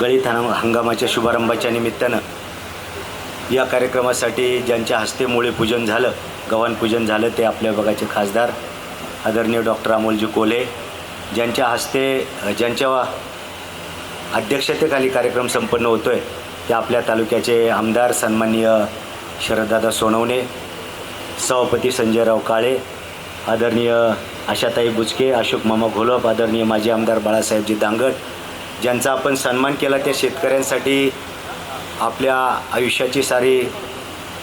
गळीत हंगामाच्या शुभारंभाच्या निमित्तानं या कार्यक्रमासाठी ज्यांच्या हस्ते मुळे पूजन झालं गव्हाण पूजन झालं ते आपल्या बघाचे खासदार आदरणीय डॉक्टर अमोलजी कोल्हे ज्यांच्या हस्ते ज्यांच्या अध्यक्षतेखाली कार्यक्रम संपन्न होतो आहे ते आपल्या तालुक्याचे आमदार सन्माननीय शरददादा सोनवणे सभापती संजयराव काळे आदरणीय आशाताई बुचके अशोक मामा घोलप आदरणीय माजी आमदार बाळासाहेबजी दांगट ज्यांचा आपण सन्मान केला त्या शेतकऱ्यांसाठी आपल्या आयुष्याची सारे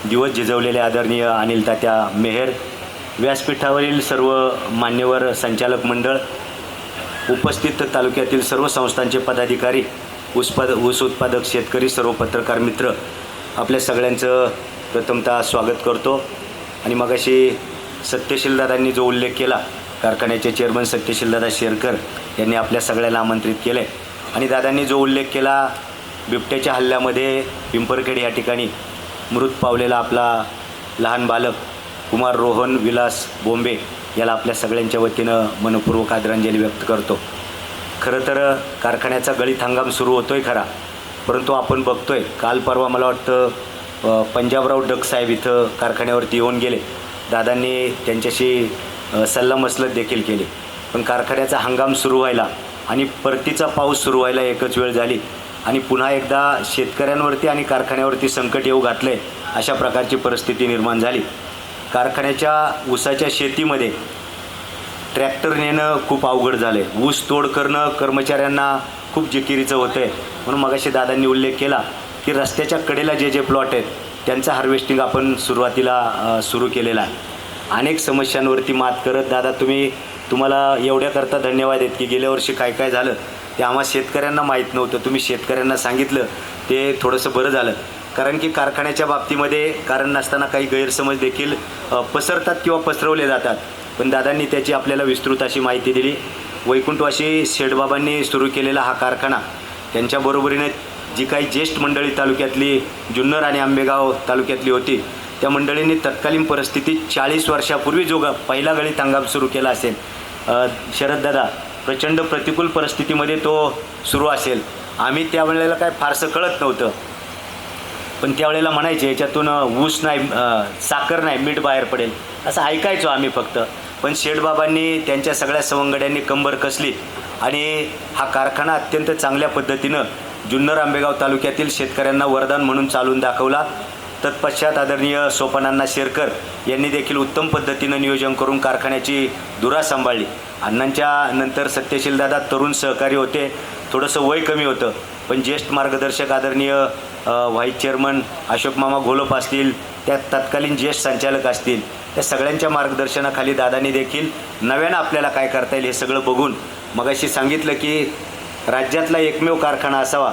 दिवस झिजवलेले आदरणीय अनिल तात्या मेहर व्यासपीठावरील सर्व मान्यवर संचालक मंडळ उपस्थित तालुक्यातील सर्व संस्थांचे पदाधिकारी ऊसपाद ऊस उत्पादक शेतकरी सर्व पत्रकार मित्र आपल्या सगळ्यांचं प्रथमतः स्वागत करतो. आणि मगाशी सत्यशीलदादांनी जो उल्लेख केला कारखान्याचे चेअरमन सत्यशीलदादा शेरकर यांनी आपल्या सगळ्याला आमंत्रित केलं आहे आणि दादांनी जो उल्लेख केला बिबट्याच्या हल्ल्यामध्ये पिंपरखेड या ठिकाणी मृत पावलेला आपला लहान बालक कुमार रोहन विलास बोंबे याला आपल्या सगळ्यांच्या वतीनं मनपूर्वक आदरांजली व्यक्त करतो. खरं तर कारखान्याचा गळीत हंगाम सुरू होतो आहे खरा परंतु आपण बघतो आहे काल परवा मला वाटतं पंजाबराव डग साहेब इथं कारखान्यावरती येऊन गेले. दादांनी त्यांच्याशी सल्लामसलत देखील केली. पण कारखान्याचा हंगाम सुरू व्हायला आणि परतीचा पाऊस सुरू व्हायला एकच वेळ झाली. आणि पुन्हा एकदा शेतकऱ्यांवरती आणि कारखान्यावरती संकट येऊ घातले अशा प्रकारची परिस्थिती निर्माण झाली. कारखान्याच्या ऊसाच्या शेतीमध्ये ट्रॅक्टर नेणं खूप अवघड झालं आहे ऊस तोड करणं कर्मचाऱ्यांना खूप जिकिरीचं होतं आहे म्हणून मगाशी दादांनी उल्लेख केला की रस्त्याच्या कडेला जे जे प्लॉट आहेत त्यांचं हार्वेस्टिंग आपण सुरुवातीला सुरू केलेलं आहे. अनेक समस्यांवरती मात करत दादा तुम्ही तुम्हाला एवढ्याकरता धन्यवाद आहेत की गेल्या वर्षी काय काय झालं ते आम्हा शेतकऱ्यांना माहीत नव्हतं. तुम्ही शेतकऱ्यांना सांगितलं ते थोडंसं बरं झालं. कारण की कारखान्याच्या बाबतीमध्ये कारण नसताना काही गैरसमज देखील पसरतात किंवा पसरवले जातात. पण दादांनी त्याची आपल्याला विस्तृत अशी माहिती दिली. वैकुंठवाशी शेठबाबांनी सुरू केलेला हा कारखाना त्यांच्याबरोबरीने जी काही ज्येष्ठ मंडळी तालुक्यातली जुन्नर आणि आंबेगाव तालुक्यातली होती त्या मंडळींनी तत्कालीन परिस्थितीत चाळीस वर्षापूर्वी जो पहिला गळीत हंगाम सुरू केला असेल शरददादा प्रचंड प्रतिकूल परिस्थितीमध्ये तो सुरू असेल. आम्ही त्यावेळेला काय फारसं कळत नव्हतं. पण त्यावेळेला म्हणायचे याच्यातून ऊस नाही साखर नाही मीठ बाहेर पडेल. असं ऐकायचो आम्ही फक्त. पण शेठबाबांनी त्यांच्या सगळ्या सवंगड्यांनी कंबर कसली आणि हा कारखाना अत्यंत चांगल्या पद्धतीनं जुन्नर आंबेगाव तालुक्यातील शेतकऱ्यांना वरदान म्हणून चालून दाखवला. तत्पश्चात आदरणीय सोपानांना शेरकर यांनी देखील उत्तम पद्धतीनं नियोजन करून कारखान्याची धुरा सांभाळली. अण्णांच्या नंतर सत्यशीलदादा तरुण सहकारी होते. थोडंसं वय कमी होतं. पण ज्येष्ठ मार्गदर्शक आदरणीय व्हाईस चेअरमन अशोक मामा घोलप असतील त्या तत्कालीन ज्येष्ठ संचालक असतील त्या सगळ्यांच्या मार्गदर्शनाखाली दादांनी देखील नव्यानं आपल्याला काय करता येईल हे सगळं बघून मगाशी सांगितलं की राज्यातला एकमेव कारखाना असावा.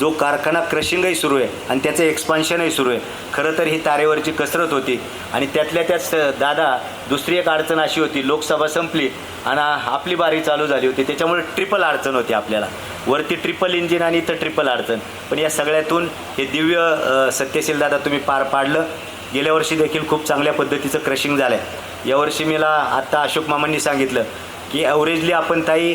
जो कारखाना क्रशिंगही सुरू आहे आणि त्याचं एक्सपान्शनही सुरू आहे. खरं तर ही तारेवरची कसरत होती. आणि त्यातल्या त्याच दादा दुसरी एक अडचण अशी होती. लोकसभा संपली आणि आपली बारी चालू झाली होती. त्याच्यामुळे ट्रिपल अडचण होती आपल्याला. वरती ट्रिपल इंजिन आणि इथं ट्रिपल अडचण. पण या सगळ्यातून हे दिव्य सत्यशील दादा तुम्ही पार पाडलं. गेल्या वर्षी देखील खूप चांगल्या पद्धतीचं क्रशिंग झालं आहे यावर्षी मला आत्ता अशोक मामांनी सांगितलं की ॲव्हरेजली आपण ताई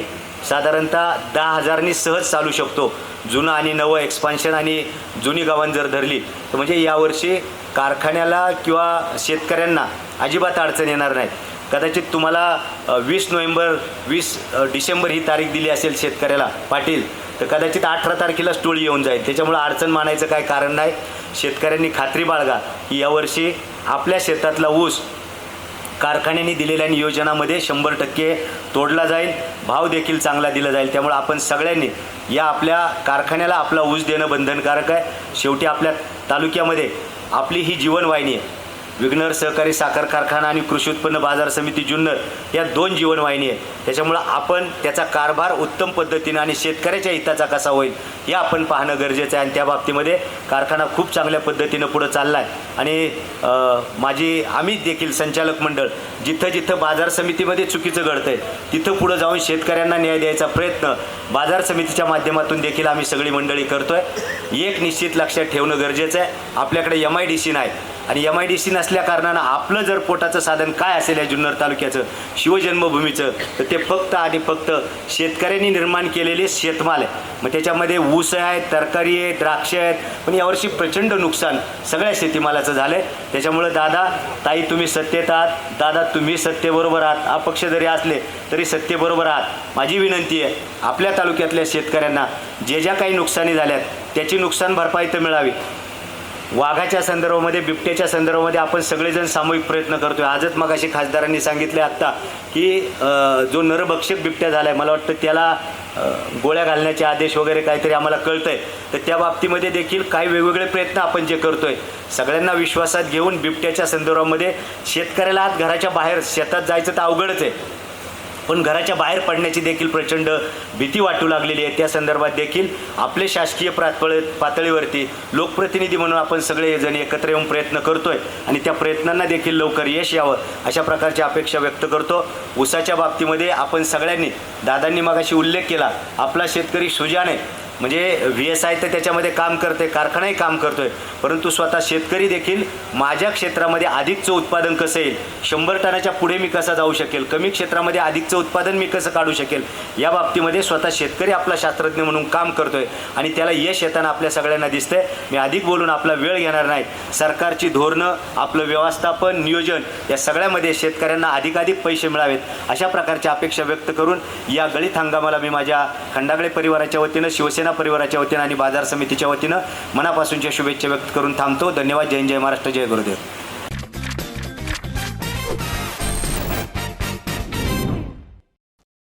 साधारणतः दहा हजारनी सहज चालू शकतो. जुनं आणि नवं एक्सपान्शन आणि जुनी गावां जर धरली तर म्हणजे यावर्षी कारखान्याला किंवा शेतकऱ्यांना अजिबात अडचण येणार नाही. कदाचित तुम्हाला वीस नोव्हेंबर वीस डिसेंबर ही तारीख दिली असेल शेतकऱ्याला पाटील तर कदाचित अठरा तारखेलाच टोळी येऊन जाईल. त्याच्यामुळं अडचण मानायचं काय कारण नाही. शेतकऱ्यांनी खात्री बाळगा की यावर्षी आपल्या शेतातला ऊस कारखान्याने दिलेल्या नियोजनामध्ये शंभर टक्के तोडला जाईल. भाव देखील चांगला दिला जाईल. त्यामुळे आपण सगळ्यांनी या आपल्या कारखान्याला आपला ऊस देणं बंधनकारक आहे. शेवटी आपल्या तालुक्यामध्ये आपली ही जीवनवाहिनी आहे. विघ्नर सहकारी साखर कारखाना आणि कृषी उत्पन्न बाजार समिती जुन्नर या दोन जीवनवाहिनी आहे त्याच्यामुळं आपण त्याचा कारभार उत्तम पद्धतीनं आणि शेतकऱ्याच्या हिताचा कसा होईल हे आपण पाहणं गरजेचं आहे. आणि त्या बाबतीमध्ये कारखाना खूप चांगल्या पद्धतीनं पुढं चालला आहे आणि माझी आम्ही देखील संचालक मंडळ जिथं जिथं बाजार समितीमध्ये चुकीचं घडतं आहे तिथं पुढं जाऊन शेतकऱ्यांना न्याय द्यायचा प्रयत्न बाजार समितीच्या माध्यमातून देखील आम्ही सगळी मंडळी करतो आहे एक निश्चित लक्षात ठेवणं गरजेचं आहे. आपल्याकडे एम आय डी सी नाही. आणि एम आय डी सी नसल्या कारणानं आपलं जर पोटाचं साधन काय असेल या जुन्नर तालुक्याचं शिवजन्मभूमीचं तर ते फक्त आणि फक्त शेतकऱ्यांनी निर्माण केलेले शेतमाल आहे. मग त्याच्यामध्ये ऊस आहे तरकारी आहे द्राक्ष आहेत. पण यावर्षी प्रचंड नुकसान सगळ्या शेतीमालाचं झालं आहे त्याच्यामुळं दादा ताई तुम्ही सत्तेत आहात. दादा तुम्ही सत्तेबरोबर आहात. अपक्ष जरी असले तरी सत्तेबरोबर आहात. माझी विनंती आहे आपल्या तालुक्यातल्या शेतकऱ्यांना जे ज्या काही नुकसानी झाल्यात त्याची नुकसान भरपाई तर मिळावी. वाघाच्या संदर्भामध्ये बिबट्याच्या संदर्भामध्ये आपण सगळेजण सामूहिक प्रयत्न करतोय. आजच मग असे खासदारांनी सांगितले आत्ता की जो नरभक्षक बिबट्या झाला आहे मला वाटतं त्याला गोळ्या घालण्याचे आदेश वगैरे काहीतरी आम्हाला कळतंय. तर त्या बाबतीमध्ये देखील काही वेगवेगळे प्रयत्न आपण जे करतोय सगळ्यांना विश्वासात घेऊन बिबट्याच्या संदर्भामध्ये शेतकऱ्याला आज घराच्या बाहेर शेतात जायचं तर अवघडच आहे. पण घराच्या बाहेर पडण्याची देखील प्रचंड भीती वाटू लागलेली आहे. त्या संदर्भात देखील आपले शासकीय पातळ पातळीवरती लोकप्रतिनिधी म्हणून आपण सगळे जण एकत्र येऊन प्रयत्न करतोय आणि त्या प्रयत्नांना देखील लवकर यश यावं अशा प्रकारची अपेक्षा व्यक्त करतो. ऊसाच्या बाबतीमध्ये आपण सगळ्यांनी दादांनी मगाशी उल्लेख केला आपला शेतकरी सुजाने आहे म्हणजे व्ही एस आय तर त्याच्यामध्ये काम करते कारखानाही काम करतोय. परंतु स्वतः शेतकरी देखील माझ्या क्षेत्रामध्ये अधिकचं उत्पादन कसं येईल? शंभर टनाच्या पुढे मी कसा जाऊ शकेल? कमी क्षेत्रामध्ये अधिकचं उत्पादन मी कसं काढू शकेल? या बाबतीमध्ये स्वतः शेतकरी आपला शास्त्रज्ञ म्हणून काम करतोय आणि त्याला यश येताना आपल्या सगळ्यांना दिसतंय. मी अधिक बोलून आपला वेळ घेणार नाही. सरकारची धोरणं आपलं व्यवस्थापन नियोजन या सगळ्यामध्ये शेतकऱ्यांना अधिकाधिक पैसे मिळावेत. अशा प्रकारच्या अपेक्षा व्यक्त करून या गळीत हंगामाला मी माझ्या खंडागळे परिवाराच्या वतीनं शिवसेना परिवाराच्या वतीनं आणि बाजार समितीच्या वतीनं मनापासूनच्या शुभेच्छा व्यक्त करून थांबतो. धन्यवाद. जय जय महाराष्ट्र. जय गुरुदेव.